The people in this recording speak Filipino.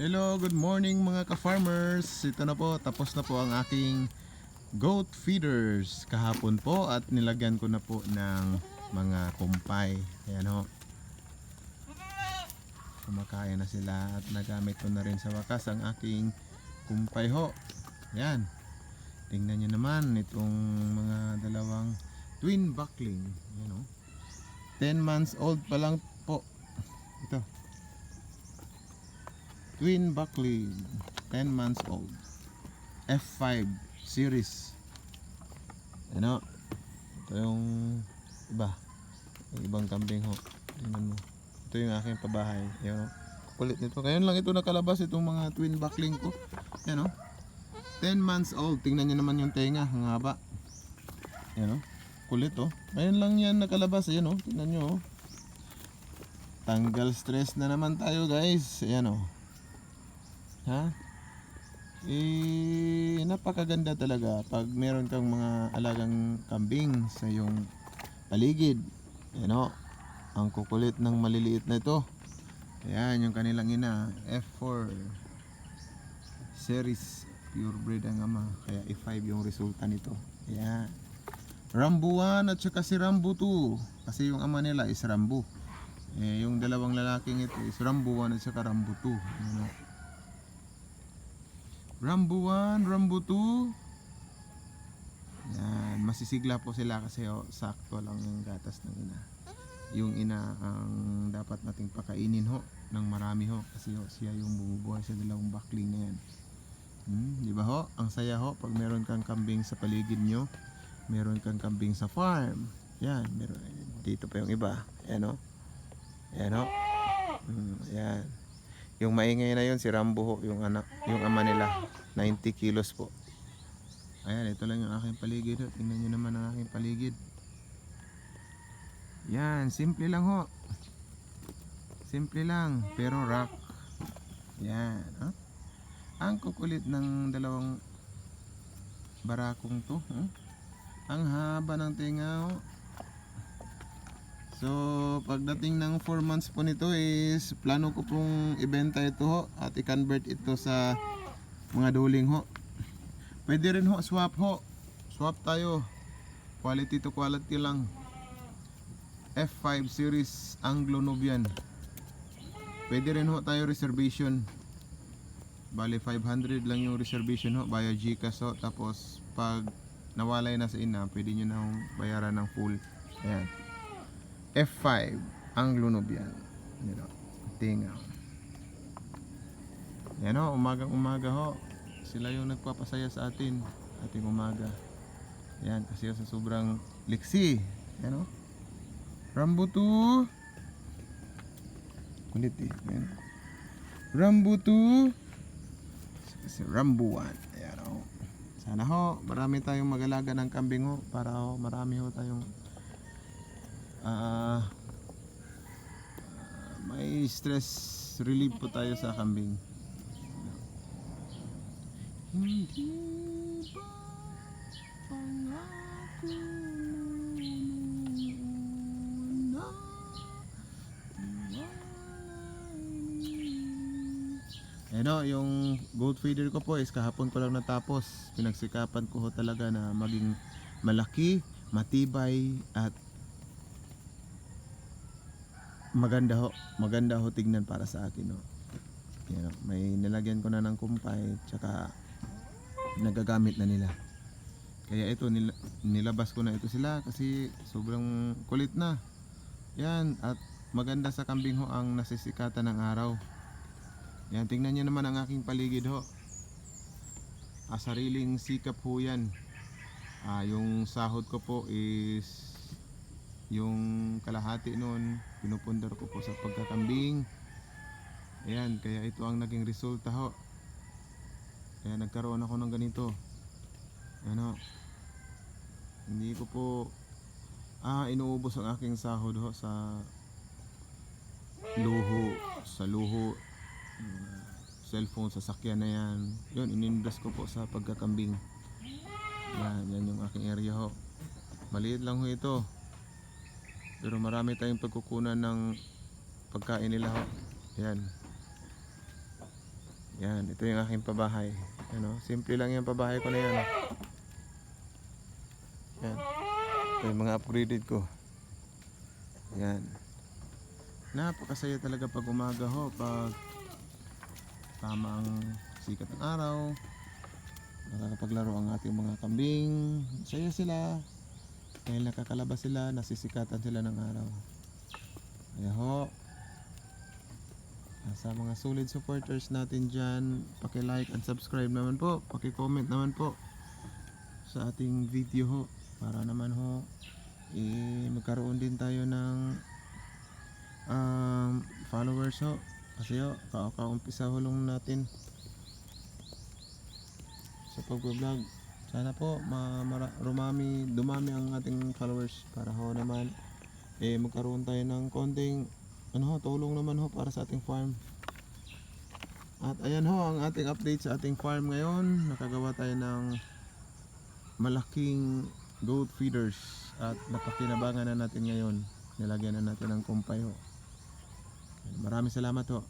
Hello, good morning mga ka-farmers. Ito na po, tapos na po ang aking goat feeders kahapon po at nilagyan ko na po ng mga kumpay. Ayan ho. Kumakain na sila at nagamit ko na rin sa wakas ang aking kumpay ho. Ayan. Tingnan nyo naman itong mga dalawang twin buckling. Ayan ho. 10 months old pa lang po. Ito. Twin Buckley, 10 months old. F5 series. Ano? Ito yung iba. Yung ibang kambing ho. Tingnan mo. Ito yung aking pabahay. Yan o. Kulit nito. Ngayon lang ito nakalabas itong mga twin buckling ko. Yan o. 10 months old. Tingnan nyo naman yung tenga. Ang haba. Yan o. Kulit o. Ngayon lang yan nakalabas. Yan o. Tingnan nyo o. Tanggal stress na naman tayo guys. Ayan o. Ha? Eh, napakaganda talaga pag meron kang mga alagang kambing sa iyong paligid. Ayan o. Ang kukulit ng maliliit na ito. Ayan, yung kanilang ina. F4 series purebred ang ama. Kaya E5 yung resulta nito. Ayan. Rambo 1 at saka si Rambo 2. Kasi yung ama nila is Rambo. Eh, yung dalawang lalaking ito is Rambo 1 at saka Rambo 2. Ayan o. Rambo 1, Rambo 2. Yan, masisigla po sila kasi oh, sakto lang yung gatas ng ina. Yung ina ang dapat nating pakainin ho ng marami ho kasi ho, siya yung bumubuhay sa dalawang bakling na yan. Hmm, di ba ho? Ang saya ho pag meron kang kambing sa paligid nyo. Meron kang kambing sa farm. Yan, meron dito pa yung iba. Yan ho. Yan ho. Hmm, yan. Yung maingay na yun si Rambo ho, yung anak, yung ama nila. 90 kilos po. Ayan, ito lang yung aking paligid. Tingnan nyo naman ang aking paligid. Yan, simple lang ho. Simple lang, pero rock. Yan, ha? Ang kukulit ng dalawang barakong to. Huh? Ang haba ng tinga. So, pagdating ng 4 months po nito is plano ko pong ibenta ito ho at i-convert ito sa mga duling ho. Pwede rin ho swap ho. Swap tayo. Quality to quality lang. F5 series Anglo Nubian. Pwede rin ho tayo reservation. Bali 500 lang yung reservation ho via GCash ho. Tapos pag nawalay na sa ina, pwede nyo na bayaran ng full. Ayan. F5 Anglo Nubian. Yan o. Tinga. Yan o, umagang umaga ho. Sila yung nagpapasaya sa atin. Ating umaga. Yan, kasi sa sobrang liksi. Yan o. Rambo 2. Kulit eh. Yan. Rambo 2. Si Rambo 1. Ayan o. Sana ho, marami tayong magalaga ng kambing ho. Para ho, marami ho tayong ah may stress relief po tayo sa kambing. Hindi ba pangako Ano, yung goat feeder ko po is kahapon ko lang natapos. Pinagsikapan ko ho talaga na maging malaki, matibay at maganda ho maganda ho tignan para sa akin ho Yan may nilagyan ko na ng kumpay tsaka nagagamit na nila. Kaya ito nil- nilabas ko na ito sila kasi sobrang kulit na. Yan at maganda sa kambing ho ang nasisikatan ng araw. Yan tingnan nyo naman ang aking paligid ho. Ah, sariling sikap ho yan. Ah, yung sahod ko po is yung kalahati noon pinupundar ko po sa pagkakambing. Ayan kaya ito ang naging resulta ho. Kaya nagkaroon ako ng ganito. Ano hindi ko po ah inuubos ang aking sahod ho sa luho sa luho. Cellphone sasakyan na yan. Yun ininvest ko po sa pagkakambing. Yan yan yung aking area ho. Maliit lang ho ito pero marami tayong pagkukunan ng pagkain nila. Yan. Yan, ito yung aking pabahay. Ano, simple lang yung pabahay ko na yan. Yan. Ito yung mga upgraded ko. Yan. Napakasaya talaga pag umaga ho, pag tamang sikat ng araw. Nakakapaglaro ang ating mga kambing. Saya sila. Dahil nakakalabas sila, nasisikatan sila ng araw. Kaya ho, sa mga solid supporters natin dyan, paki-like and subscribe naman po. Paki-comment naman po sa ating video ho. Para naman ho, eh, magkaroon din tayo ng um, followers ho. Kasi ho, kaumpisa ho natin sa pag-vlog. Sana po ma rumami, dumami ang ating followers para ho naman eh magkaroon tayo ng konting ano ho, tulong naman ho para sa ating farm. At ayan ho ang ating update sa ating farm ngayon. Nakagawa tayo ng malaking goat feeders at napakinabangan na natin ngayon. Nilagyan na natin ng kumpay ho. Maraming salamat ho.